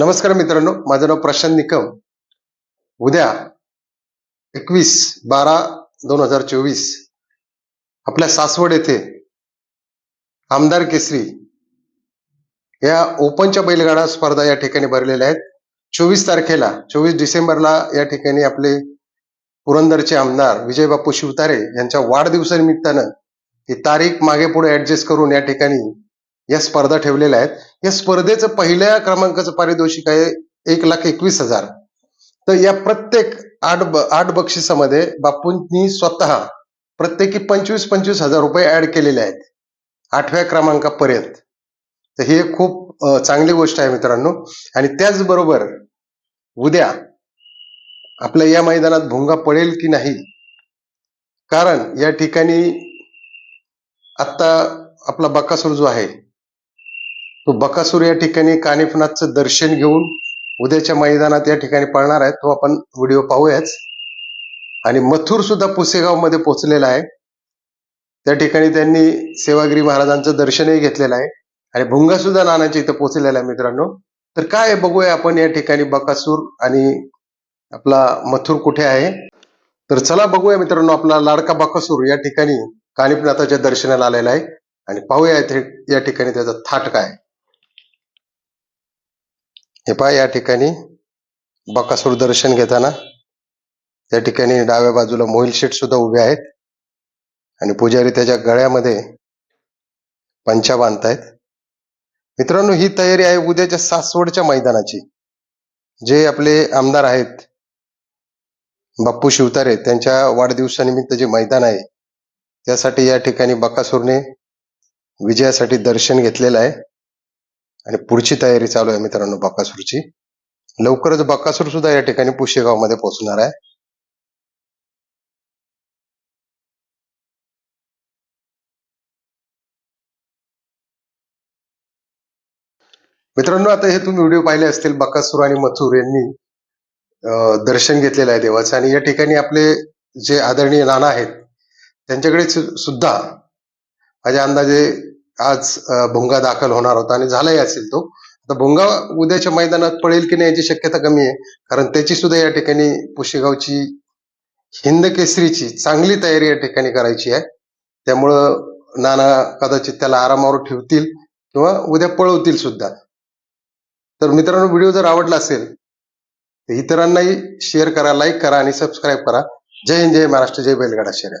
नमस्कार मित्रांनो माझं नाव प्रशांत निकम. उद्या एकवीस बारा दोन हजार चोवीस आपल्या सासवड येथे आमदार केसरी या ओपनच्या बैलगाडा स्पर्धा या ठिकाणी भरलेल्या आहेत. चोवीस तारखेला चोवीस डिसेंबरला या ठिकाणी आपले पुरंदरचे आमदार विजय बापू शिवतारे यांच्या वाढदिवसानिमित्तानं ही तारीख मागे पुढे ऍडजस्ट करून या ठिकाणी या स्पर्धा ठेवलेल्या आहेत. या स्पर्धेचं पहिल्या क्रमांकाचं पारितोषिक आहे एक लाख एकवीस हजार. तर या प्रत्येक आठ ब आठ बक्षिसामध्ये बापूंनी स्वतः प्रत्येकी पंचवीस पंचवीस हजार रुपये ऍड केलेले आहेत. आठव्या क्रमांकापर्यंत. तर ही खूप चांगली गोष्ट आहे मित्रांनो. आणि त्याचबरोबर उद्या आपल्या या मैदानात भुंगा पडेल की नाही? कारण या ठिकाणी आत्ता आपला बकासूर जो आहे तो बकासूर या ठिकाणी कानिफनाथचं दर्शन घेऊन उद्याच्या मैदानात या ठिकाणी पळणार आहे. तो आपण व्हिडिओ पाहूयाच. आणि मथुर सुद्धा पुसेगावमध्ये पोहोचलेला आहे. त्या ठिकाणी त्यांनी सेवागिरी महाराजांचं दर्शनही घेतलेलं आहे. आणि भुंगा सुद्धा नानाच्या इथं पोहोचलेला आहे मित्रांनो. तर काय आहे बघूया आपण या ठिकाणी बकासूर आणि आपला मथुर कुठे आहे. तर चला बघूया मित्रांनो आपला लाडका बकासूर या ठिकाणी कानिफनाथाच्या दर्शनाला आलेला आहे. आणि पाहूया या ठिकाणी त्याचा थाट काय आहे. हे पहा या ठिकाणी बकासूर दर्शन घेताना त्या ठिकाणी डाव्या बाजूला मोहिल शेठ सुद्धा उभे आहेत आणि पुजारी त्याच्या गळ्यामध्ये पंचा बांधतायत. मित्रांनो ही तयारी आहे उद्याच्या सासवडच्या मैदानाची. जे आपले आमदार आहेत बाप्पू शिवतारे त्यांच्या वाढदिवसानिमित्त जे मैदान आहे त्यासाठी या ठिकाणी बकासूरने विजयासाठी दर्शन घेतलेलं आहे. आणि पुढची तयारी चालू आहे मित्रांनो बकासूरची. लवकरच बकासूर सुद्धा या ठिकाणी पुशेगावमध्ये पोहोचणार आहे. मित्रांनो आता हे तुम्ही व्हिडिओ पाहिले असतील बकासूर आणि मथुर यांनी दर्शन घेतलेलं आहे देवाचं. आणि या ठिकाणी आपले जे आदरणीय नाना आहेत त्यांच्याकडे सुद्धा माझ्या अंदाजे आज भुंगा दाखल होणार होता आणि झालाही असेल तो. आता भुंगा उद्याच्या मैदानात पडेल की नाही याची शक्यता कमी आहे. कारण त्याची सुद्धा या ठिकाणी पुशेगावची हिंद केसरीची चांगली तयारी या ठिकाणी करायची आहे. त्यामुळं नाना कदाचित त्याला आरामावर ठेवतील किंवा उद्या पळवतील सुद्धा. तर मित्रांनो व्हिडिओ जर आवडला असेल तर इतरांनाही शेअर करा लाईक करा आणि सबस्क्राईब करा. जय हिंद जय महाराष्ट्र जय बैलगाडा शर्यत.